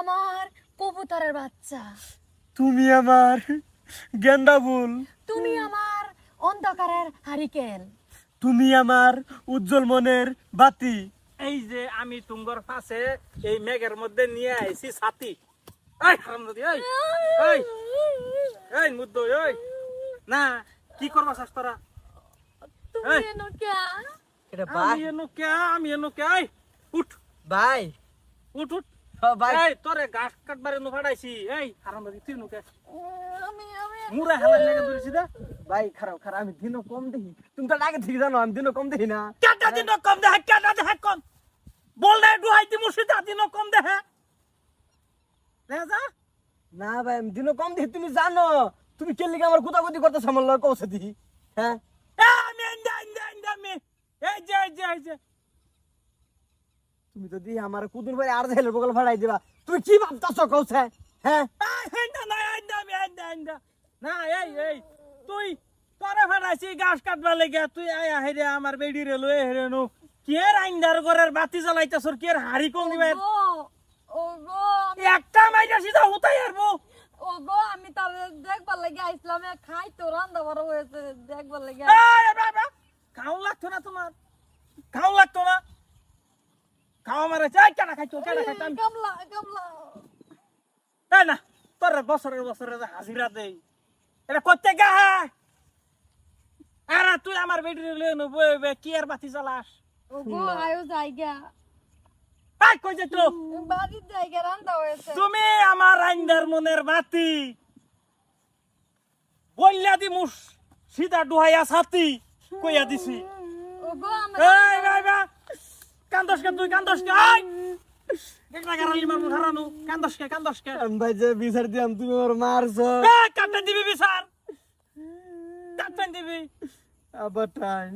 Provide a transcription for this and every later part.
আমার কবুতরের বাচ্চা। তুমি আমার গেন্দা ফুল তুমি আমার অন্ধকারের হারিকেন। তুমি আমার উজ্জ্বল মনের বাতি। এই যে আমি তুঙ্গর পাশে এই মেঘের মধ্যে নিয়ে আইছি ছাতি। এই হারামজাদি এই এই এই মুদ্দ এই। না কি করবা চাস তোরা? তুমি। এনো ক্যা এটা আমি এনো কে আমি এনো কে এই উঠ। ভাই উঠ উঠ। ভাই তোরে গাছ কাটবারে নো ফাড়াইছি এই হারামজাদি তুই নুকে। আমি আমি। মুরা হেলাই লেগে ধরেছি দা। ভাই খারাপ খারাপ। আমি দিনও কম দেখি। তুমি তো আগে ঠিক জানো আমি দিনও কম দেখি না। কেটা দিন কম দেহে কেটা দেহে কম। বল না ডুহাইতি মুর্শিদা দিন কম দেখা। না ভাই আমি দিনও কম দেখি তুমি জানো। তুমি কে লিগে আমার কুতাকুতি করতে সামাল লয় কৌছে দিহি হ্যাঁ? আমি। এই যে এই যে এই যে। তুমি যদি আমার কুদুর ভাই আর ঝেলের বগল ফাড়াই দিবা তুমি কি ভাবতাছ কৌছে হ্যাঁ না আইন্দা আমি আইন্দা আইন্দা না এই এই তুই তোরে ফাড়াইছি গাছ কাটবা লেগে তুই আয়া হেরে আমার বেডি রে লয়ে হেরে নো কের আইন্দার ঘরের বাতি জ্বালাইতেছর কের হাড়ি কম দিবে ওগো ওগো আমি একটা মাইরা সিধা হুতাই আরবো ওগো আমি তার দেখবার লাগি আইছিলাম এ খাই তো রান্না বড় হয়েছে দেখবার লাগি এই বাবা খাও লাগতো না তোমার খাও লাগতো না খাও মারে চাই কেনা খাইছো কেনা খাইতাম কামলা কামলা তাই না? তোর বছরের বছরে যে হাজিরা দেই। এটা করতে গা আরে তুই আমার বেডি রে লয়ে কি আর বাতি জ্বালাস? ওগো আয়ো জায়গা। এই কই যে তো? বাড়ির জায়গা রান্না হয়েছে। তুমি আমার আইন্দার মনের বাতি। বললা দি মুস সিধা ডুহাইয়া ছাতি কইয়া দিছি। ওগো এই বাবা কান্দস কে তুই কান্দস কে আই দেখলা গারালি মারমু হারানু। কান্দস কে কান্দস কে আমি ভাই যে বিচার দিয়াম তুমি আমার মারছ। কাটতে দিবি বিচার। কাটতে দিবি। আবার টাইম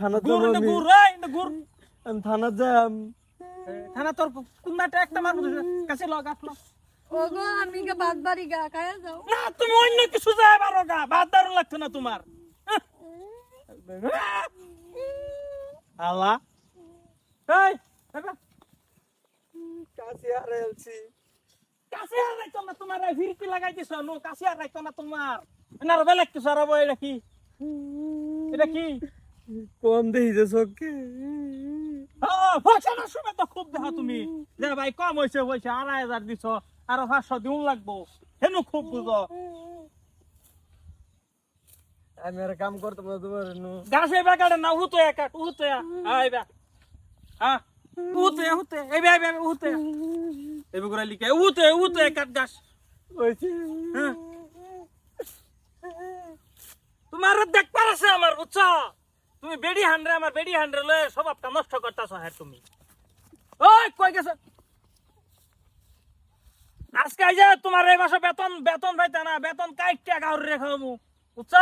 থানা তো গুর গুর থানা যাম। থানা তোর কুন্নাটা একটা মারমু কাছে লগ আসলো ওগো আমি কে বাদ বাড়ি গা খায় যাও। না তুমি অন্য কিছু যায় পারো গা বাদ দারুণ লাগতো না তোমার। আল্লাহ এই কাছে আর এলছি কাছে আর রাইতো না তোমার ফিরকি লাগাই দিছ নো কাছে আর রাইতো না তোমার। না রে বেলেগ আর হব, এটা কি? এটা কি? কম দেখি যে চোখে পয়সার সময় তো খুব দেখা তুমি। যে ভাই কম হয়েছে হয়েছে আড়াই হাজার দিছ আরও পাঁচশো দিন লাগবো। হেনু খুব বুঝো। আমি আর কাম করতে পারতে পারি না গাছে বেকারে না উহুতো একা উহুতো আইবা হ্যাঁ উহুতো উহুতো এই বে বে উহুতো এই বগুড়া লিখে উহুতো উহুতো একাট গাছ। ওইছে হ্যাঁ। তোমার দেখবার আছে আমার বুঝছ? তুমি বেডি হান্ড্রে আমার বেডি হান্ড্রে লয়ে স্বভাবটা নষ্ট করতেছ হ্যাঁ তুমি। ওই কই গেছে? আজকে এই যে তোমার এই মাসে বেতন বেতন পাইতে না বেতন কাইট টাকা রেখামু বুঝছ?